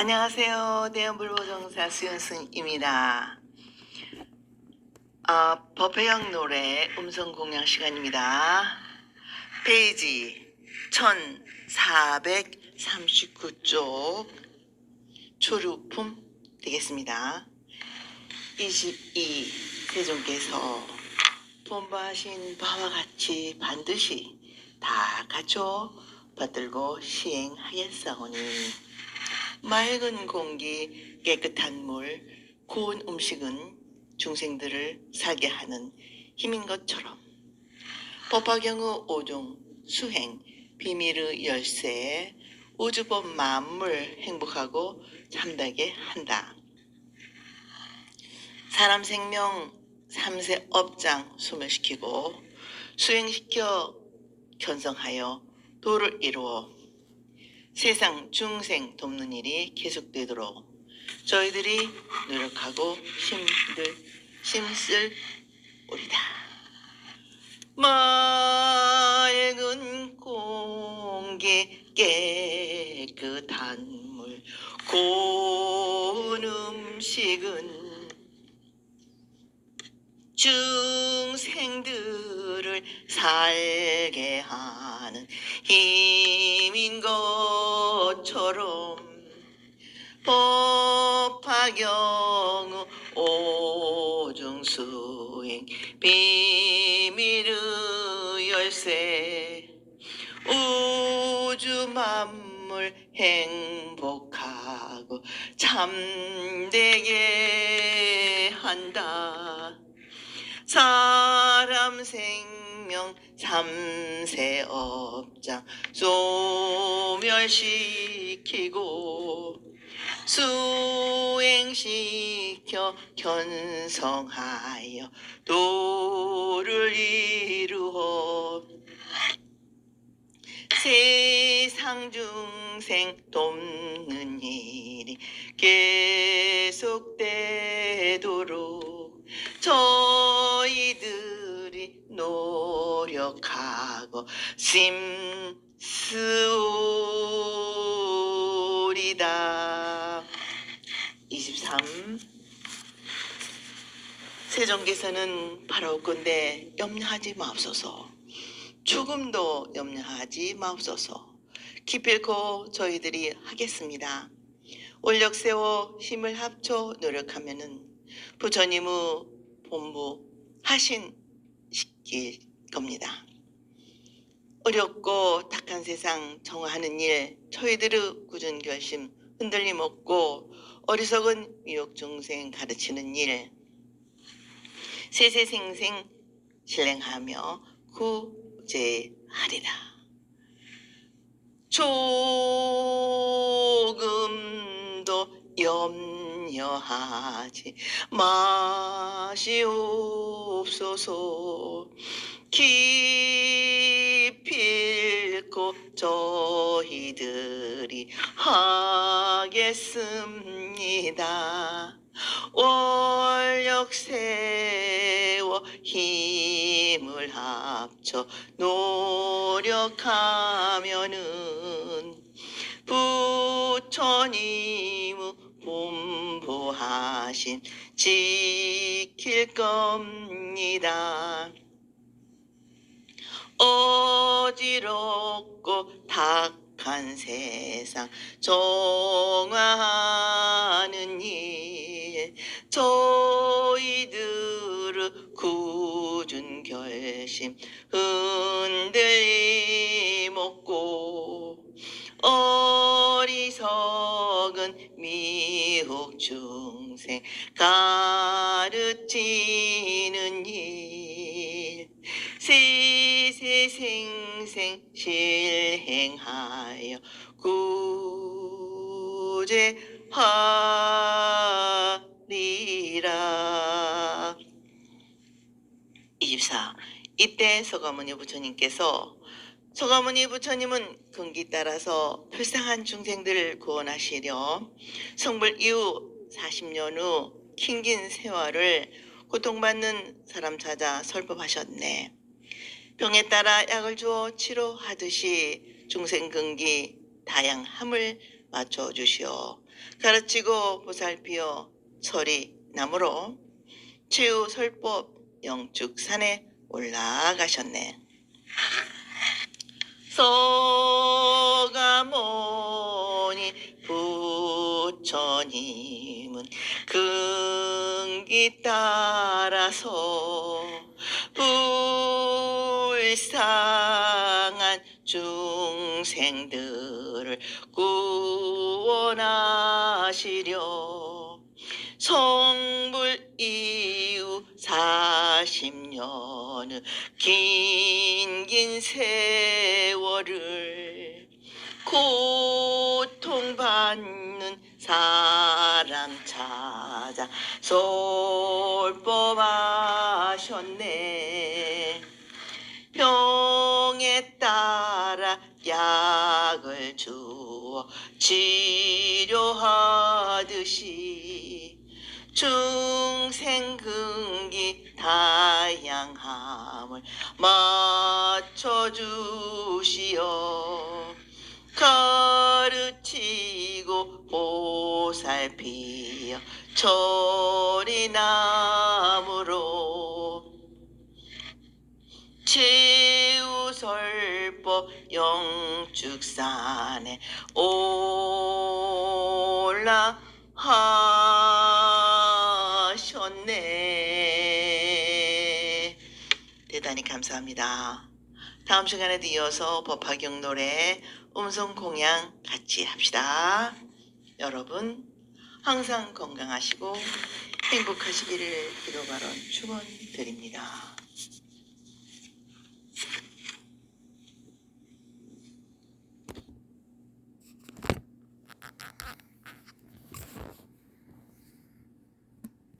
안녕하세요. 대한불보정사 수연승입니다. 아, 법회형 노래 음성 공양 시간입니다. 페이지 1439쪽 초류품 되겠습니다. 22 세종께서 본바하신 바와 같이 반드시 다 갖춰 받들고 시행하겠사오니 맑은 공기, 깨끗한 물, 고운 음식은 중생들을 살게 하는 힘인 것처럼 법화경의 오종, 수행, 비밀의 열쇠, 우주법 만물 행복하고 참되게 한다. 사람 생명 삼세 업장 소멸시키고 수행시켜 견성하여 도를 이루어 세상 중생 돕는 일이 계속되도록 저희들이 노력하고 힘들 힘쓸 우리다. 맑은 공기 깨끗한 물 고운 음식은 중생들을 살게 하는 힘인 것 처럼 법화경 오중수행 비밀의 열쇠 우주 만물 행복하고 참되게 한다. 사 람 생명 삼세 업장 소멸시키고 수행시켜 견성하여 도를 이루어 세상 중생 돕는 일이 계속되도록 노력하고 심쓰오리다 23 세종께서는 바라옵건대 염려하지 마옵소서. 죽음도 염려하지 마옵소서. 기필코 저희들이 하겠습니다. 원력 세워 힘을 합쳐 노력하면은 부처님의 본부 하신 시킬 겁니다. 어렵고 탁한 세상 정화하는 일 저희들의 굳은 결심 흔들림 없고 어리석은 미혹 중생 가르치는 일 세세생생 실행하며 구제하리라. 조금도 염려하지 마시옵소서 기필코 저희들이 하겠습니다. 원력 세워 힘을 합쳐 노력하면은 부처님의 본보하신 지킬 겁니다. 어지럽고 탁한 세상 정화하는 일 저희들의 굳은 결심 흔들림 없고 어리석은 미혹 중생 가르치는 일 세세 생생 실행하여 구제하리라 24 이때 서가모니 부처님께서 서가모니 부처님은 근기 따라서 불쌍한 중생들을 구원하시려 성불 이후 40년 후 긴긴 세월을 고통받는 사람 찾아 설법하셨네. 병에 따라 약을 주어 치료하듯이 중생 근기 다양함을 맞춰 주시어 가르치고 보살피어 철이 나무로 최후 설법 영축산에 올라가셨네. 서가모니 부처님은 근기 따라서 불쌍한 중생들을 구원하시려. 성불 이후 40년의 긴긴 세월을 고통받는 사람 찾아 솔법하셨네 따라 약을 주어 치료하듯이 중생근기 다양함을 맞춰주시어 가르치고 보살피어 철이 나무로 설법 영축산에 올라하셨네. 대단히 감사합니다. 다음 시간에도 이어서 법화경 노래 음성 공양 같이 합시다. 여러분 항상 건강하시고 행복하시기를 기도 발언 축원드립니다.